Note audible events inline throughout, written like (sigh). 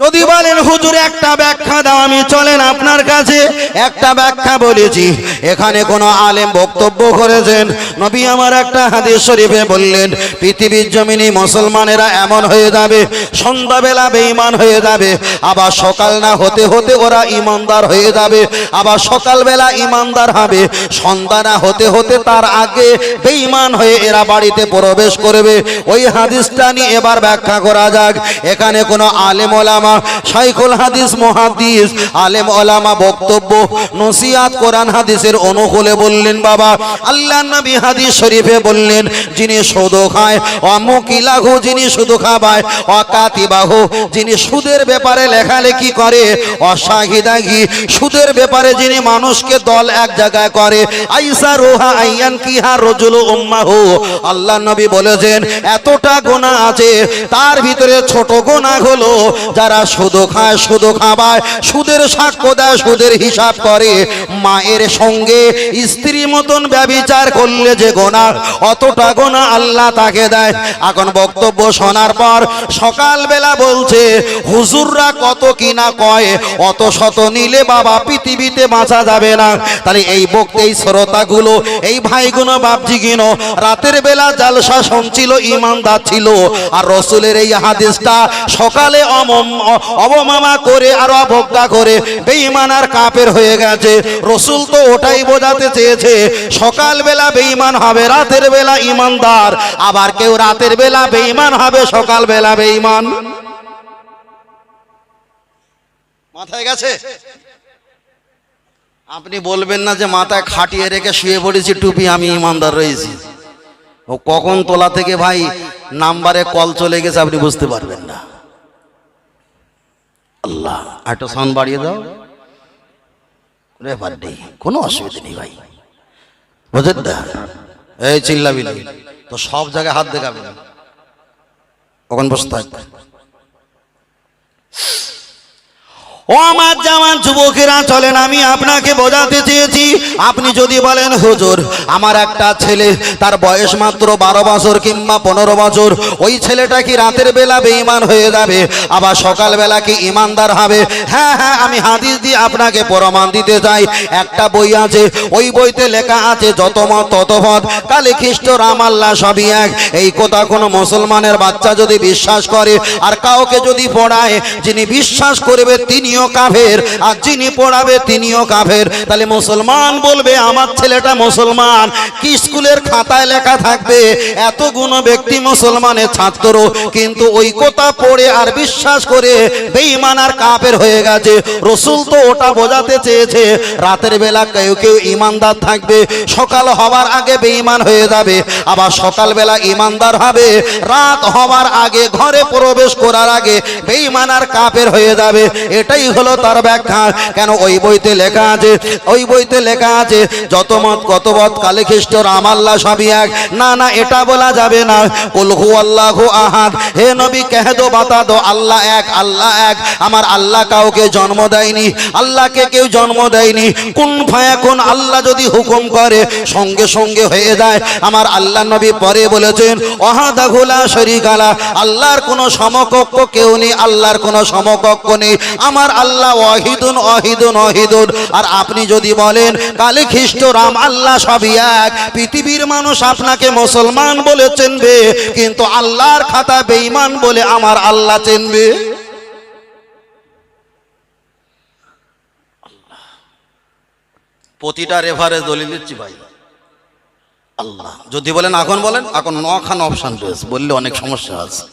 যদি বলেন, হুজুর, একটা ব্যাখ্যা দাও, আমি চলেন আপনার কাছে। একটা ব্যাখ্যা বলেছি। এখানে কোনো আলেম বক্তব্য করেছেন। নবী আমার একটা হাদিস শরীফে বললেন, পৃথিবীর জমিনে মুসলমানেরা এমন হয়ে যাবে, সন্ধ্যাবেলা বেঈমান হয়ে যাবে, আবার সকাল না হতে হতে ওরা ইমানদার হয়ে যাবে, আবার সকালবেলা ইমানদার হবে। সন্ধ্যা না হতে হতে তার আগে বেঈমান হয়ে এরা বাড়িতে প্রবেশ করবে। ওই হাদিসটা নিয়ে এবার ব্যাখ্যা করা যাক। এখানে কোনো আলেম ওলামা শাইখুল হাদিস মহাদিস আলেম ওলামা বক্তব্য নসিয়াত কোরআন হাদিসের অনুকূলে বললেন, বাবা আল্লাহ নবী হাদিস শরীফে বললেন, যিনি সুদ খায় অমুকিলাহু যিনি সুদ খাবায় অকাতিবাহু যিনি সুদের ব্যাপারে লেখালেখি করে অসাহিদাগি সুদের ব্যাপারে যিনি মানুষকে দল এক জায়গায় করে, আইসা রোহা আইয়ান কিহা রজুল উম্মাহু। আল্লাহ নবী বলেছেন, এতটা গোনা আছে, তার ভিতরে ছোট গোনা হলো যারা সুদ খায় সুদ খাবায়, সুদের সাক্ষ্য দেয়, সুদের হিসাব করে। মায়ের সঙ্গে স্ত্রী মতন ব্যবিচার করলে যে গোনা, অতটা গোনা আল্লাহ তাকে দেয়। এখন বক্তব্য শোনার পর সকালবেলা বলছে, হুজুররা কত কিনা কয়, অত শত নিলে বাবা পৃথিবীতে বাঁচা যাবে না। তাহলে এই বক্ত, এই শ্রোতাগুলো, এই ভাইগুনো বাপজিগুলো রাতের বেলা জালসা শুনছিল ইমানদার ছিল। আর রসুলের এই হাদিসটা সকালে অমম- অ- অবমামা করে আর অবজ্ঞা করে, বেঈমান আর কাপের হয়ে গেছে। রসুল তো ওটাই বোঝাতে চেয়েছে, সকালবেলা বেঈমান হবে, রাতের বেলা ইমানদার আবার কেউ রাতের বেলা বেঈমান হবে, সকালবেলা বেঈমান। মাথায় গেছে? আপনি বলবেন না যে মাথায় খাটিয়ে রেখে শুয়ে পড়েছি, টুপি আমি ইমানদার রয়েছি। ও কখন তোলা থেকে ভাই, নাম্বারে কল চলে গেছে, আপনি বুঝতে পারবেন না। আল্লাহ একটা সাউন্ড বাড়িয়ে দাও। রে বার্থডে কোনো অসুবিধা নেই ভাই। বুঝে না এই চিল্লাবি না। তো সব জায়গায় হাত দেখাবি না। ওখানে বসে থাকবে ও আমার জামান যুবকেরা, চলেন আমি আপনাকে বোঝাতে চেয়েছি। আপনি যদি বলেন, হুজুর, আমার একটা ছেলে, তার বয়স মাত্র বারো বছর কিংবা পনেরো বছর, ওই ছেলেটা কি রাতের বেলা বেঈমান হয়ে যাবে, আবার সকালবেলা কি ইমানদার হবে? হ্যাঁ হ্যাঁ আমি হাদিস দিয়ে আপনাকে প্রমাণ দিতে চাই। একটা বই আছে, ওই বইতে লেখা আছে, যত মত, তত পথ। কালী খ্রিস্ট, রাম, আল্লাহ, সবই এক। এই কথা কোনো মুসলমানের বাচ্চা যদি বিশ্বাস করে, আর কাউকে যদি পড়ায়, যিনি বিশ্বাস করবে, তিনিও কাফের, আর যিনি পড়াবে তিনিও কাফের। তাহলে মুসলমান বলবে, আমার ছেলেটা মুসলমান। কি স্কুলের খাতায় লেখা থাকবে? এত গুণ ব্যক্তি মুসলমানের ছাত্র, কিন্তু ওই কথা পড়ে আর বিশ্বাস করে বেঈমান আর কাফের হয়ে গেছে। রসুল তো ওটা বোঝাতে চেয়েছে, রাতের বেলা কেউ কেউ ইমানদার থাকবে, সকাল হওয়ার আগে বেঈমান হয়ে যাবে, আবার সকালবেলা ইমানদার হবে, রাত হওয়ার আগে, ঘরে প্রবেশ করার আগে বেঈমান আর কাপের হয়ে যাবে। এটাই হলো তার ব্যাখ্যা। কেন ওই বইতে লেখা আছে? ওই বইতে লেখা আছে, যত মত, কত মত, কালে খ্রিস্ট রাম, আল্লাহ সবই এক। না না, এটা বলা যাবে না। কুলহু আল্লাহ আহাদ। হে নবী, কেহ দো বাতা দো, আল্লাহ এক আল্লাহ এক। আমার আল্লাহ কাউকে জন্ম দেয়নি, আল্লাহকে কেউ জন্ম দেয়নি। কোন ভায়া কোন, আল্লাহ যদি হুকুম করে, সঙ্গে সঙ্গে হয়ে যায়। আমার আল্লাহ নবী পরে বলেছেন অহাদা ঘোলা শরিকালা। আল্লাহর কোনো সমকক্ষ কেউ নেই, আল্লাহর কোনো সমকক্ষ নেই। আমার আল্লাহ অহিদুন অহিদুন অহিদুন আর আপনি যদি বলেন কালী খ্রিস্ট রাম আল্লাহ সবই এক, পৃথিবীর মানুষ আপনাকে মুসলমান বলে চিনবে, কিন্তু আল্লাহর খাতা বেঈমান বলে আমার আল্লাহ চিনবে। প্রতিটা রেফারেন্স দলিল দিচ্ছি ভাই। আল্লাহ। যদি বলেন, এখন বলেন, এখন নখান অপশান রয়েছে, বললে অনেক সমস্যা আছে।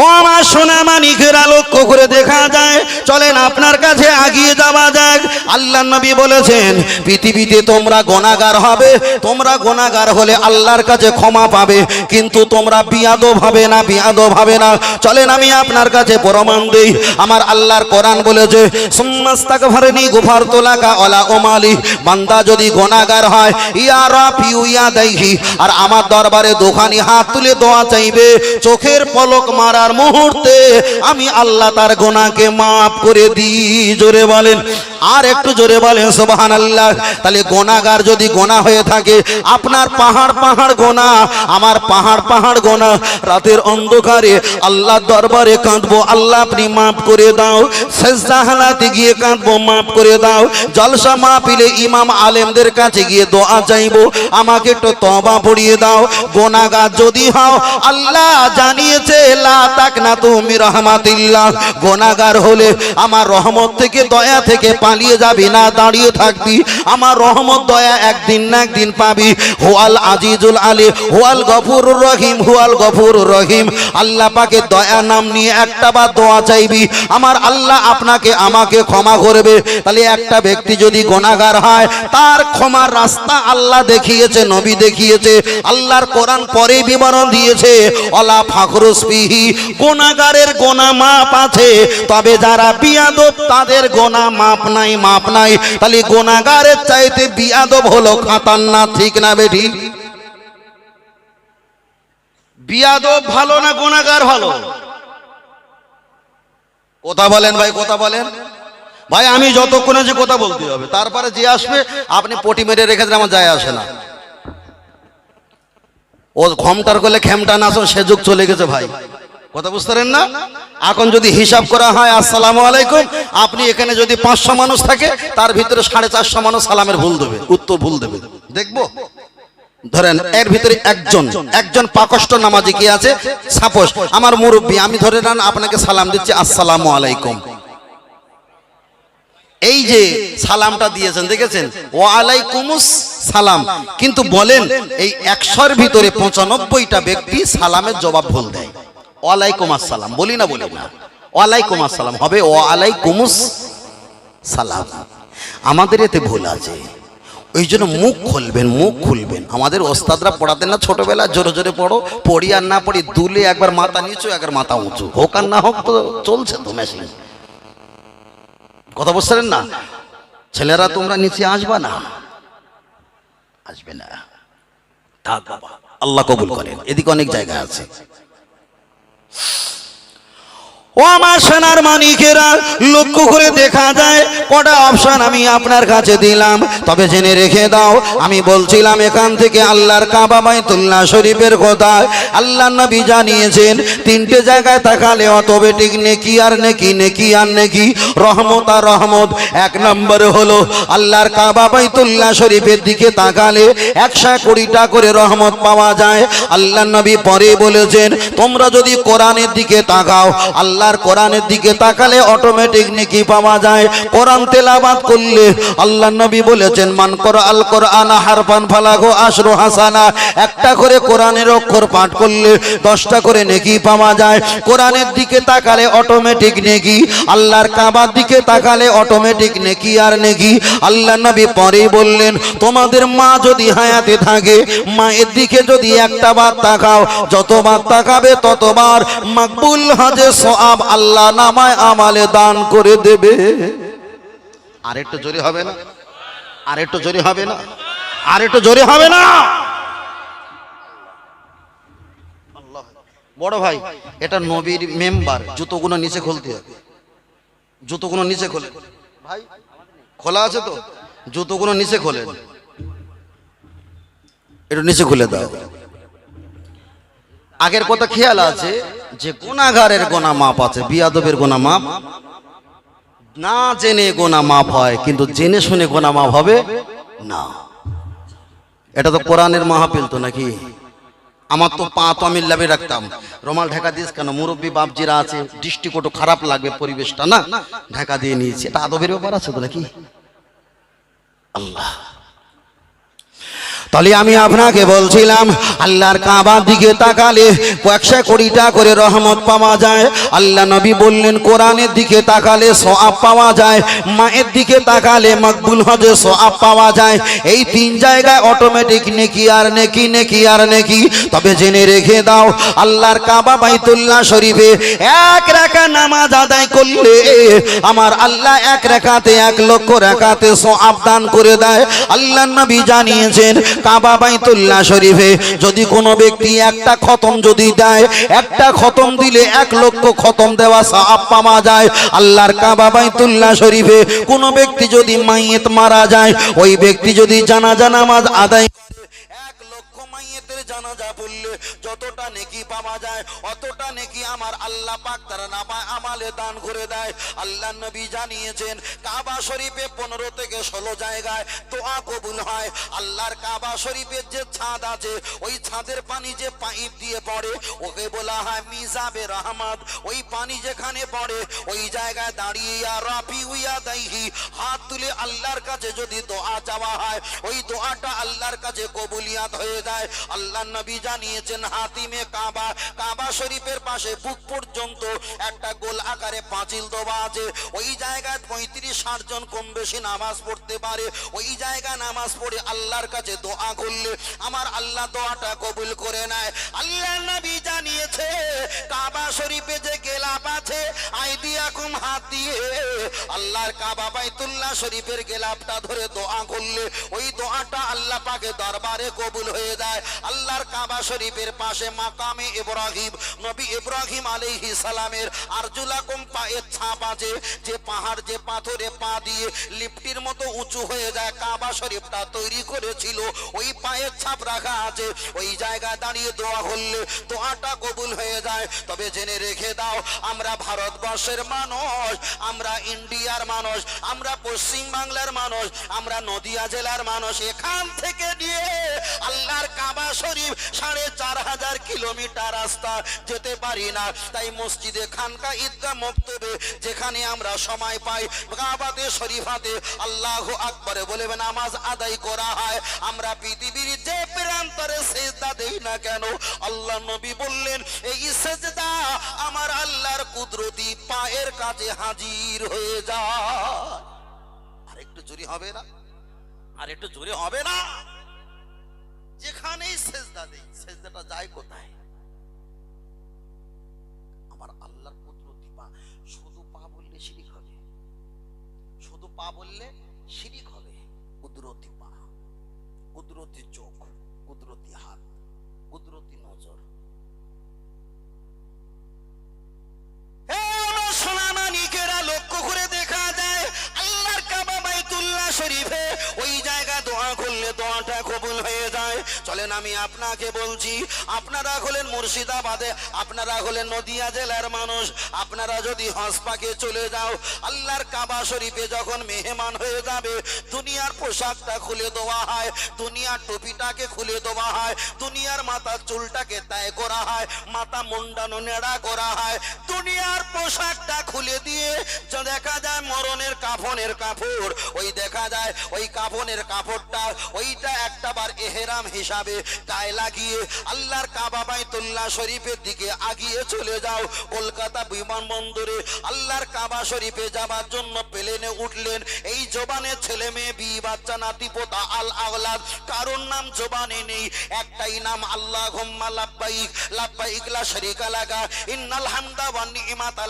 ও আমার সোনা মানিকেরা লক্ষ্য করে দেখা যায়। চলেন আপনার কাছে আগিয়ে যাওয়া যাক। আল্লাহ নবী বলেছেন, পৃথিবীতে তোমরা গোনাগার হবে। তোমরা গোনাগার হলে আল্লাহর কাছে ক্ষমা পাবে। কিন্তু তোমরা বিয়াদব হবে না, বিয়াদব হবে না। চলেন আমি আপনার কাছে প্রমাণ দিই। আমার আল্লাহর কোরআন বলেছে সুম্মাস্তাক ভারেনি গুফার তোলাকা অলা ওমালি বান্দা যদি গোনাগার হয়, ইয়া রাফি ইয়া দেহি আর আমার দরবারে দোকানি হাত তুলে দোয়া চাইবে, চোখের পলক মারার মুহূর্তে আমি আল্লাহ তার গোনাকে মাফ করে দিই। জোরে বলেন। আর একটু জোরে বলেন সোবাহান আল্লাহ তাহলে গোনাগার যদি গোনা হয়ে থাকে, আপনার পাহাড় পাহাড় গোনা আমার পাহাড় পাহাড় গোনা রাতের অন্ধকারে আল্লাহ দরবারে কাঁদবো, আল্লাহ আপনি মাফ করে দাও। সেজদা গিয়ে কাঁদবো, মাফ করে দাও। জলসা মাহফিলে ইমাম আলেমদের কাছে গিয়ে দোয়া চাইব, আমাকে একটু তবা পড়িয়ে দাও। গোনাগার যদি হও, আল্লাহ জানিয়েছে, লা তাক না তুমি রহমাতিল্লাহ। গোনাগার হলে আমার রহমত থেকে, দয়া থেকে পালিয়ে যাবি না, দাঁড়িয়ে থাকবি। আমার রহমত, দয়া একদিন না একদিন পাবি। হুয়াল আজিজুল আলী হুয়াল গফুর রহিম, হুয়াল গফুর রহিম। আল্লাহ পাকে দয়া নাম নিয়ে একটা বা দোয়া চাইবি। আমার আল্লাহ আপনাকে, আমাকে ক্ষমা করবে। তাহলে একটা ব্যক্তি যদি গোনাগার হয়, তার ক্ষমার রাস্তা আল্লাহ দেখিয়েছে, নবী দেখিয়েছে। আল্লাহর কোরআন পরে বিবরণ দিয়েছে। অলা ফাখরুসবিহি গোনাগারের গোনা মাপ আছে। তবে যারা বিয়াদব, তাদের গোনা মাপ নাই মাপ নাই। তাহলে গোনাগারের চাইতে বিয়াদব হলো খাতার না ঠিক না বেঠি? বিয়াদব ভালো না গোনাগার ভালো? কথা বলেন ভাই, কথা বলেন। ভাই, আমি যতক্ষণে আছে কথা বলতে হবে, তারপরে যে আসবে, আপনি পটি মেরে রেখে দিলে আমার যায় আসে না। ও ক্ষমটার করলে খেমটা না, সে যুগ চলে গেছে ভাই। কথা বুঝতে পারেন না? এখন যদি হিসাব করা হয়, আসসালামু আলাইকুম, আপনি এখানে যদি পাঁচশো মানুষ থাকে, তার ভিতরে সাড়ে চারশো মানুষ সালামের ভুল দেবে, উত্তর ভুল দেবে। দেখব? ধরেন, এর ভিতরে একজন একজন পাকষ্ট নামাজি কি আছে? সাপোজ, আমার মুরব্বী, আমি ধরে নেন আপনাকে সালাম দিচ্ছি, আসসালামু আলাইকুম। এই যে সালামটা দিয়েছেন, দেখেছেন? ও আলাইকুমুস সালাম। কিন্তু বলেন, এই একশোর ভিতরে পঁচানব্বইটা ব্যক্তি সালামের জবাব ভুল দেয়। ওয়ালাইকুম আসসালাম, বলি না বলি না। ওয়ালাইকুম আসসালাম, হবে ও আলাইকুমুস সালাম। আমাদের এতে ভুল আছে। ওই জন্য মুখ খুলবেন মুখ খুলবেন। আমাদের ওস্তাদরা পড়াতেন না ছোটবেলা, জোরে জোরে পড়ো। পড়ি আর না পড়ি, দুলে একবার মাথা নিচু, একবার মাথা উঁচু। হোক আর না হোক, তো চলছে তো মেশিন কথা বুঝতে না? ছেলেরা তোমরা নিচে আসবা না। আসবে না। থাক বাবা, আল্লাহ কবুল করেন। এদিকে অনেক জায়গা আছে। Shh. (sighs) (sighs) (laughs) ও আমার সোনার মানিকেরা, লক্ষ্য করে দেখা যায়, কটা অপশন আমি আপনার কাছে দিলাম। তবে জেনে রেখে দাও, আমি বলছিলাম এখান থেকে আল্লাহর কাবা বাইতুল্লাহ শরীফের কথা। আল্লাহ নবী জানিয়েছেন, তিনটে জায়গায় তাকালে অটোমেটিক নেকি আর নেকি নেকি আর নেকি, রহমত আর রহমত। এক নম্বরে হলো, আল্লাহর কাবা বাইতুল্লাহ শরীফের দিকে তাকালে একশো কুড়িটা করে রহমত পাওয়া যায়। আল্লাহ নবী পরে বলেছেন, তোমরা যদি কোরআনের দিকে তাকাও আল্লাহর কোরআনের দিকে তাকালে অটোমেটিক নেকি পাওয়া যায়। কোরআন তেলাবাদ করলে আল্লাহ নবী বলেছেন, মান কর আল কোরআন হারফান ফালাগো আশরু হাসানা। একটা করে কোরআনের অক্ষর পাঠ করলে দশটা করে নেকি পাওয়া যায়। কোরআনের দিকে তাকালে অটোমেটিক নেকি, আল্লাহর কাবার দিকে তাকালে অটোমেটিক নেকি আর নেকি। আল্লাহ নবী পরেই বললেন, তোমাদের মা যদি হায়াতে থাকে, মায়ের দিকে যদি একটা বার তাকাও, যতবার তাকাবে ততবার মাকবুল হাজে সব আল্লাহ নামায় আমালে দান করে দেবে। আর একটু জোরে হবে না? আর একটু জোরে হবে না? আর একটু জোরে হবে না। বড় ভাই, এটা নবীর মেম্বার, জুতোগুলো নিচে খুলতে হবে। জুতোগুলো নিচে খোলে। ভাই, খোলা আছে তো? জুতোগুলো নিচে খোলেন। একটু নিচে খুলে দাও। আগের কথা খেয়াল আছে যে গুণাগারের গোনা মাপ আছে বিয়াদবের গোনা মাপ না জেনে গোনা মাপ হয় কিন্তু জেনে শুনে গোনা মাপ হবে না। এটা তো কোরআনের মাহফিল তো নাকি? আমার তো পা তো আমি লাভে রাখতাম। রমাল ঢাকা দিস কেন? মুরব্বী বাপজিরা আছে দৃষ্টিকটু খারাপ লাগবে পরিবেশটা না? ঢাকা দিয়ে নিয়েছি। এটা আদবের ব্যাপার আছে তো নাকি? আল্লাহ। তাহলে আমি আপনাকে বলছিলাম, আল্লাহর কাবার দিকে তাকালে একশো কোটিটা করে রহমত পাওয়া যায়। আল্লাহ নবী বললেন, কোরআনের দিকে তাকালে সোয়াব পাওয়া যায়, মায়ের দিকে তাকালে মকবুল হজে সোয়াব পাওয়া যায়। এই তিন জায়গায় অটোমেটিক নেকি আর নেকি নেকি আর নেকি। তবে জেনে রেখে দাও, আল্লাহর কাবা বাইতুল্লাহ শরীফে এক রেখা নামাজ আদায় করলে আমার আল্লাহ এক রেখাতে, এক লক্ষ রেখাতে সোয়াব দান করে দেয়। আল্লাহ নবী জানিয়েছেন কাবা বাইতুল্লাহ শরীফে যদি কোনো ব্যক্তি একটা খতম যদি দেয়, একটা খতম দিলে এক লক্ষ খতম দেওয়া সাহাব পাওয়া যায়। আল্লাহর কাবা বাইতুল্লাহ শরীফে কোনো ব্যক্তি যদি মাইয়েত মারা যায়, ওই ব্যক্তি যদি জানাজা নামাজ আদায় জানাজা পড়লে যতটা নেকি পাওয়া যায়, অতটা নেকি আমার আল্লাহ পাক তারা নামা আমালে দান করে দেয়। আল্লাহ নবী জানিয়েছেন, কাবা শরীফে পনেরো থেকে ষোলো জায়গায় দোয়া কবুল হয়। আল্লাহর কাবা শরীফের যে ছাদ আছে, ওই ছাদের পানি যে পাইপ দিয়ে পড়ে, ওকে বলা হয় মিজাবে রহমত। ওই পানি যেখানে পড়ে, ওই জায়গায় দাঁড়িয়ে ইয়া রাফি উইয়া দাইহি, হাত তুলে আল্লাহর কাছে যদি দোয়া চাওয়া হয়, ওই দোয়াটা আল্লাহর কাছে কবুলিয়াত হয়ে যায়। আল্লাহ নবী জানিয়েছেন, হাতিমে কাবা কাবা শরীফের পাশে বুক পর্যন্ত একটা গোল আকারে পাঁচিল দেওয়া আছে। ওই জায়গায় পঁয়ত্রিশ, ষাট জন কম বেশি নামাজ পড়তে পারে। ওই জায়গা নামাজ পড়ে আল্লাহর কাছে দোয়া করলে আমার আল্লাহ দোয়াটা কবুল করে নেয়। আল্লাহ নবী জানিয়েছে, কাবা শরীফে যে গেলাপ আছে। আই দিয়া কুম হাত দিয়ে আল্লাহর কাবা বাইতুল্লাহ শরীফের গেলাপটা ধরে দোয়া করলে ওই দোয়াটা আল্লাহ পাকে দরবারে কবুল হয়ে যায়। আল্লাহর কাবা শরীফের পাশে মাকামে ইব্রাহিম, নবী ইব্রাহিম আলাইহিস সালামের আরজুলাকুম পায়ের ছাপ আছে। যে পাহাড়, যে পাথরে পা দিয়ে লিফটির মতো উঁচু হয়ে যায়, কাবা শরীফটা তৈরি করেছিল। ওই পায়ের ছাপ রাখা আছে। ওই জায়গায় দাঁড়িয়ে দোয়া করলে দোয়াটা কবুল হয়ে যায়। তবে জেনে রেখে দাও, আমরা ভারতবর্ষের মানুষ, আমরা ইন্ডিয়ার মানুষ, আমরা পশ্চিম বাংলার মানুষ, আমরা নদিয়া জেলার মানুষ। এখান থেকে নিয়ে আল্লাহর কাবা শরীফ সাড়ে চার হাজার কিলোমিটার রাস্তা যেতে পারি না। তাই মসজিদে খানকা ঈদগা মক্তবে যেখানে আমরা সময় পাই, কাবাতে, শরীফাতে আল্লাহ আকবরে বলে নামাজ আদায় করা হয়। আমরা পৃথিবীর যে প্রান্তরে সেজদা দেই না কেন? আল্লাহ নবী বললেন, এই সেজদা আমার আল্লাহর কুদরতি পায়ের কাছে হাজির হয়ে যায়। আর একটু জোরে হবে না? আর একটু জোরে হবে না? যেখানেই সেজদা দেই, সেজদাটা যায় কোথায়? আমার আল্লাহর কুদরতি পা, শুধু পা বললে শিরিক হবে। শুধু পা বললে শিরিক হবে। কুদরতি পা, কুদরতি চোখ, কুদরতি হাত, কুদরতি নজর। শরীফে ওই জায়গায় দোয়া করলে দোয়াটা কবুল হয়ে যায় চলেন, আমি আপনাকে বলছি, আপনারা হলেন মুর্শিদাবাদে, আপনারা হলেন নদিয়া জেলার মানুষ, আপনারা যদি হসপাকে চলে যাও, আল্লাহর কাবা শরীফে যখন মেহমান হয়ে যাবে, দুনিয়ার পোশাকটা খুলে দেওয়া হয়, দুনিয়ার টুপিটাকে খুলে দেওয়া হয়, দুনিয়ার মাথার চুলটাকে তায় করা হয়, মাথা মুন্ডানো নেড়া করা হয়, দুনিয়ার পোশাকটা খুলে দিয়ে দেখা যায় মরণের কাফনের কাপড়, ওই দেখা যায় ওই কাফনের কাপড়টা, ওইটা একটা বার এহেরাম হিসাবে গায়ে লাগিয়ে আল্লাহর কাবা বাইতুল্লাহ শরীফের দিকে আগিয়ে চলে যাও। কলকাতা বিমানবন্দরে আল্লাহর কাবা শরীফে যাবার জন্য প্লেনে উঠলেন এই জবানের ছেলে মেয়ে, বি বাচ্চা, নাতি, পোতা, আল আগলাদ কারোর নাম জবানে নেই, একটাই নাম আল্লাহ ঘম্মা লাব্বাইক। লাব্বাইক লা শরীকা লাগা ইন্নাল হামদা ওয়ান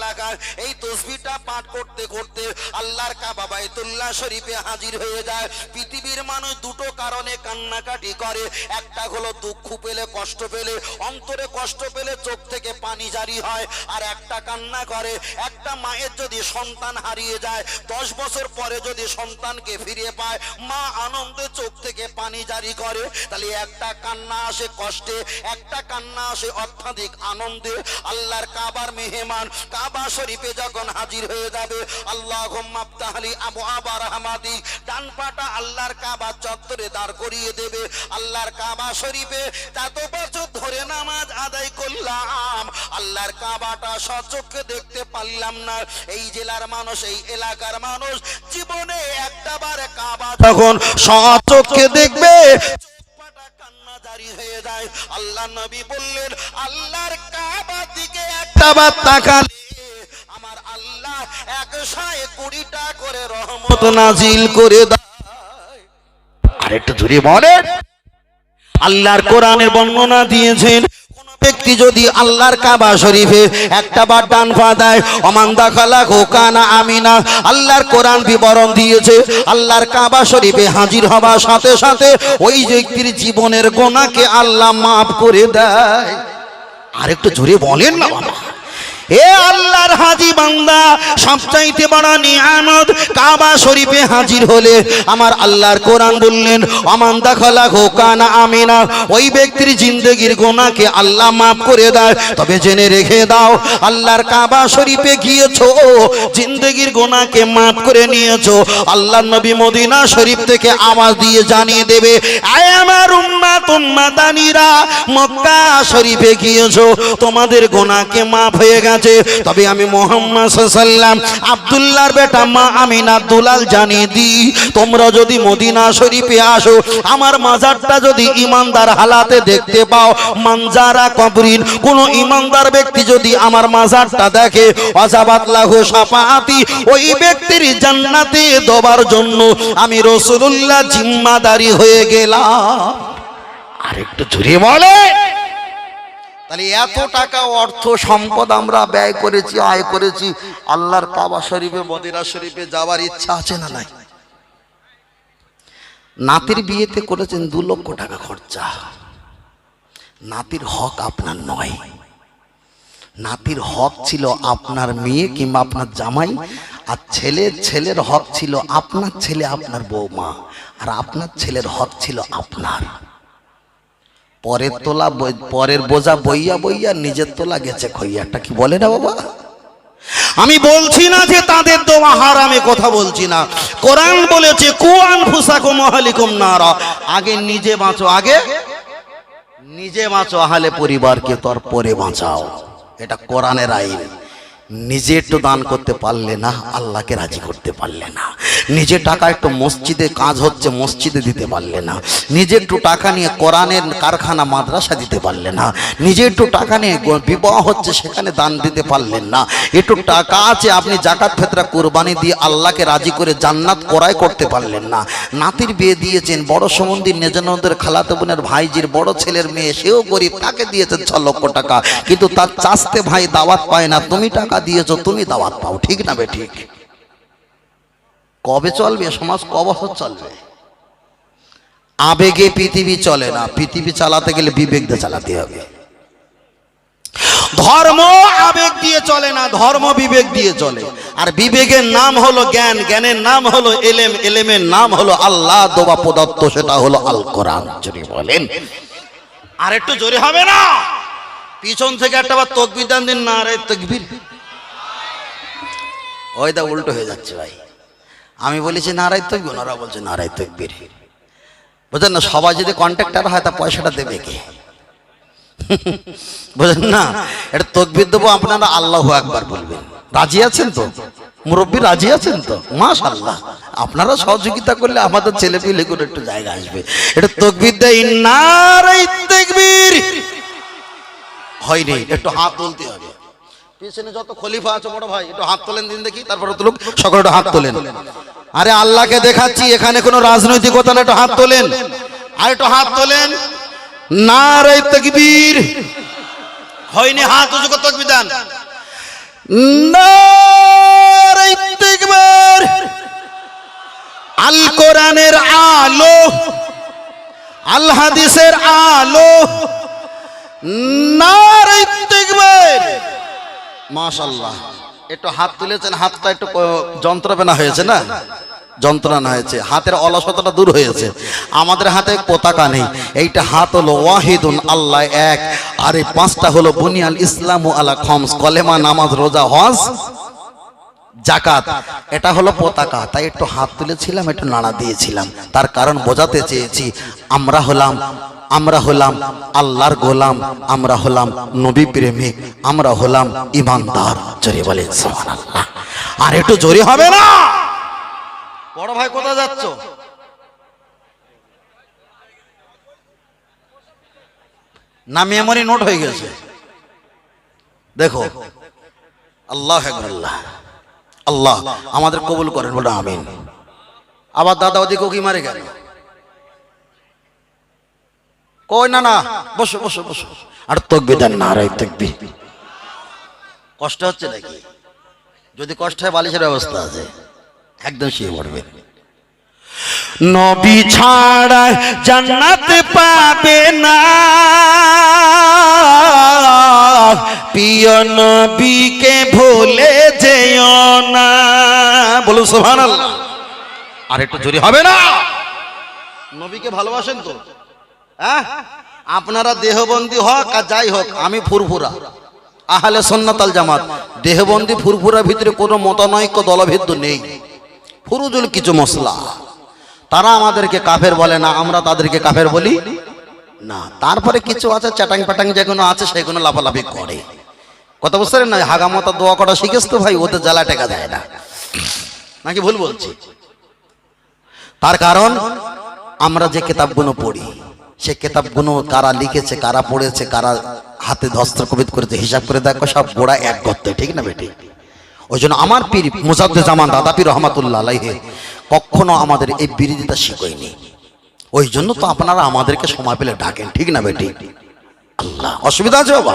লাগা এই তসবিটা পাঠ করতে করতে আল্লাহর কাবা বাইতুল্লাহ শরীফে হাজির হয়ে যায়। পৃথিবীর মানুষ দুটো কারণে কান্নাকাটি করে। একটা হলো দুঃখ পেলে, কষ্ট পেলে, অন্তরে কষ্ট পেলে চোখ থেকে পানি জারি হয়, আর একটা কান্না করে, একটা মায়ের যদি সন্তান হারিয়ে যায়, দশ বছর পরে যদি সন্তানকে ফিরে পায়, মা আনন্দে চোখ থেকে পানি জারি করে, তাহলে একটা কান্না আসে কষ্টে, একটা কান্না আসে অত্যাধিক আনন্দে। আল্লাহর কাবার মেহমান, কাবা শরীফে যখন হাজির হয়ে যাবে আল্লাহ তাহলি আবু আবার হামাদি ডান পাটা আল্লাহর কাবা চত্বরে দাঁড় করিয়ে দেবে, আল্লাহর কাবা শরীফে এত বছর ধরে নামাজ আদায় করলাম। আল্লাহর কাবাটা সচক্ষে দেখতে পারলাম না। এই জেলার মানুষ, এই এলাকার মানুষ জীবনে একটা বার কাবা তখন সচক্ষে দেখবে জারি যায়। আল্লাহ নবী বললেন, আল্লাহর কাবার দিকে একটা বার তাকালে আমার আল্লাহ একশায় কুড়িটা করে রহমত নাজিল করে দেয়। আরেকটু জুড়ে বলেন। আল্লাহর কোরআনের বর্ণনা দিয়েছেন। ব্যক্তি যদি আল্লাহর কাবা শরীফে একটা বার ডান পা দেয় অমান্দা খালা গোকানা আমিনা আল্লাহর কোরআন বিবরণ দিয়েছে। আল্লাহর কাবা শরীফে হাজির হবার সাথে সাথে ওই ব্যক্তির জীবনের গোনাকে আল্লাহ মাফ করে দেয়। আর একটু জোরে বলেন না বাবা। এ আল্লাহর হাজি বান্দা, সবচাইতে বড় নিয়ামত কাবা শরীফে হাজির হলে। আমার আল্লাহর কোরআন বললেন অমান্দা খলা হোকানা আমিনা ওই ব্যক্তির জিন্দগির গোনাকে আল্লাহ মাফ করে দেয়। তবে জেনে রেখে দাও, আল্লাহর কাবা শরীফে গিয়েছো, জিন্দগির গোনাকে মাফ করে নিয়েছো। আল্লাহ নবী মদিনা শরীফ থেকে আওয়াজ দিয়ে জানিয়ে দেবে, আয় আমার উম্মাত উম্মাতানিরা মক্কা শরীফে গিয়েছো। তোমাদের গোনাকে মাফ হয়ে গেছে। তবে আমি মোহাম্মদ সাল্লাম আব্দুল্লাহর বেটা মা আমিনা দুলাল জানিয়ে দিই, তোমরা যদি মদিনা শরীফে আসো, আমার মাজারটা যদি ইমানদার হালাতে দেখতে পাও, মানজারা কবরিন, কোন ইমানদার ব্যক্তি যদি আমার মাজারটা দেখে অজাবাত লাহু সাফাআতি ওই ব্যক্তির জান্নাতে দেবার জন্য আমি রসুল্লাহ জিম্মাদারি হয়ে গেলাম। আরেকটু জুড়ে বলে। তাহলে এত টাকা অর্থ সম্পদ আমরা ব্যয় করেছি, আয় করেছি, আল্লাহর কাবা শরীফে, মদিনা শরীফে যাওয়ার ইচ্ছা আছে না নাই? নাতির বিয়েতে করেছেন দু লক্ষ টাকা খরচা। নাতির হক আপনার নয়। নাতির হক ছিল আপনার মেয়ে কিংবা আপনার জামাই, আর ছেলের ছেলের হক ছিল আপনার ছেলে, আপনার বৌমা আর আপনার ছেলের হক ছিল আপনার। পরের তোলা পরের বোঝা বইয়া বইয়া নিজের তোলা গেছে খইয়াটা কি বলে না বাবা? আমি বলছি না যে তাদের দোয়া হারামে কথা বলছি না। কোরআন বলেছে, কুয়ান ফুসাকো মহালিকুম নারা। আগে নিজে বাঁচো, আগে নিজে বাঁচো, আহলে পরিবারকে তোর পরে বাঁচাও। এটা কোরআনের আইন। নিজে একটু দান করতে পারলে না, আল্লাহকে রাজি করতে পারলে না। নিজে টাকা একটু মসজিদে কাজ হচ্ছে, মসজিদে দিতে পারলে না। নিজে একটু টাকা নিয়ে কোরআনের কারখানা, মাদ্রাসা দিতে পারলে না। নিজে একটু টাকা নিয়ে বিবাহ হচ্ছে, সেখানে দান দিতে পারলেন না। একটু টাকা আছে, আপনি জাকাত ফেতরা কোরবানি দিয়ে আল্লাহকে রাজি করে জান্নাত ক্রয় করতে পারলেন না। নাতির বিয়ে দিয়েছেন, বড় সমন্দির নেজানদের খালাতো বোনের ভাইজির বড় ছেলের মেয়ে, সেও গরিব, তাকে দিয়েছেন ছ লক্ষ টাকা। কিন্তু তার চাষতে ভাই দাওয়াত পায় না, তুমি টাকা দিয়েছ, তুমি দাওয়াত পাও, ঠিক না বে ঠিক? কবে চলবে? সমাজ ক চলবে? আবেগে পৃথিবী চলে না, পৃথিবী চালাতে গেলে বিবেক দিয়ে চালাতে হবে। ধর্ম আবেগ দিয়ে চলে না, ধর্ম বিবেক দিয়ে চলে। আর বিবেকের নাম হলো জ্ঞান, জ্ঞানের নাম হলো এলেম, এলেমের নাম হলো আল্লাহ, দোবা প্রদত্ত, সেটা হলো আল কোরআন যদি বলেন। আর একটু জোরে হবে না? পিছন থেকে একটা বার তকবির দান না রে, তকবির। ওই দা উল্টো হয়ে যাচ্ছে ভাই। আমি বলেছি, নারায় তকবির। ওনারা বলছে, নারায় তকবির। বুঝলেন না, সবাই যদি কন্ট্রাক্টর হয়, তা পয়সাটা দেবে কে? বুঝলেন না? এটা তকবির দেবো, আপনারা আল্লাহ একবার বলবেন। রাজি আছেন তো? মুরব্বী রাজি আছেন তো? মাশাল্লাহ আপনারা সহযোগিতা করলে আমাদের ছেলে পিলে করে একটু জায়গা আসবে। এটা তকবির দেয় নারাই তকবির। হয়নি একটু হাত তুলতে হবে। পিছনে যত খলিফা আছে, বড় ভাই, একটু হাত তোলেন দিন দেখি, তারপর তুলুক সকলে একটু হাত তোলেন। আরে আল্লাহকে দেখাচ্ছি, এখানে কোনো রাজনৈতিকতা না, একটু হাত তোলেন। আর একটু হাত তোলেন। না রে তকবীর। হয়নি, হাত উঁচু করে তকবীর দেন। নারে তাকবীর। আল কোরআনের আলো। আল হাদিসের আলো। নারে তাকবীর। মাশাল্লাহ একটু হাত তুলেছেন, হাতটা একটু যন্ত্রণা হয়েছে না? যন্ত্রণা হয়েছে। হাতের অলসতাটা দূর হয়েছে। আমাদের হাতে পতাকা নেই। এইটা হাত হলো ওয়াহিদুন আল্লাহ এক। আর এই পাঁচটা হলো বুনিয়াল ইসলাম আলা খমস। কলেমা, নামাজ, রোজা, হজ জাকাত এটা হলো পতাকা। তাই একটু হাত তুলেছিলাম, একটু নাড়া দিয়েছিলাম। তার কারণ বোঝাতে চেয়েছি, আমরা হলাম আমরা হলাম আল্লাহর গোলাম, আমরা হলাম নবী প্রেমিক, আমরা হলাম ইমানদার। জোরে বলে আর একটু জোরে হবে না? বড় ভাই, কোথায় যাচ্ছ? না, মেমোরি নোট হয়ে গেছে। দেখো, আল্লাহ আল্লাহ। আল্লাহ আমাদের কবুল করেন বলে আমিন। আবার দাদা ওদিকে কি মারে গেল কই না না বসো বসো বসো। আর তকবি দেন না, আর তকবি কষ্ট হচ্ছে নাকি? যদি কষ্ট হয়, বালিশের ব্যবস্থা আছে। একদম শুয়ে পড়বে। নবী ছাড়া জান্নাত পাবে না। প্রিয় নবীকে ভুলে যেও না। বলুন সোহান আর একটু জোরে হবে না? নবীকে ভালোবাসেন তো? হ্যাঁ আপনারা দেহবন্দি হোক আর যাই হোক, আমি ফুরফুরা। আহলে সন্ন্যতাল জামাত, দেহবন্দি ফুরফুরা ভিতরে কোনো মতানৈক্য, দলভেদ্য নেই। ফুরুজুল কিছু মশলা। তারা আমাদেরকে কাফের বলে না, আমরা তাদেরকে কাফের বলি না। তারপরে কিছু আছে চ্যাটাং প্যাটাং যেগুলো আছে, সেগুলো লাফালাফি করে। কথা বুঝতে না? হাগামতা দোয়া করা শিখেছ তো ভাই? ওদের জ্বালা টেকা দেয় না। নাকি ভুল বলছি? তার কারণ, আমরা যে কিতাবগুলো পড়ি সে কেতাবগুলো কারা লিখেছে, কারা পড়েছে, কারা হাতে দস্তকবিদ করেছে, হিসাব করে দেখো সব গোড়া এক গর্তে, ঠিক না বেটি? ওই জন্য আমার পীর মুজাদ্দে জামান দাদা পীর রহমাতুল্লাহ আলাইহে কখনো আমাদের এই বিরোধিতা শিখোয়নি। ওই জন্য তো আপনারা আমাদেরকে সময় পেলে ডাকেন, ঠিক না বেটি? আল্লাহ, অসুবিধা আছে বাবা?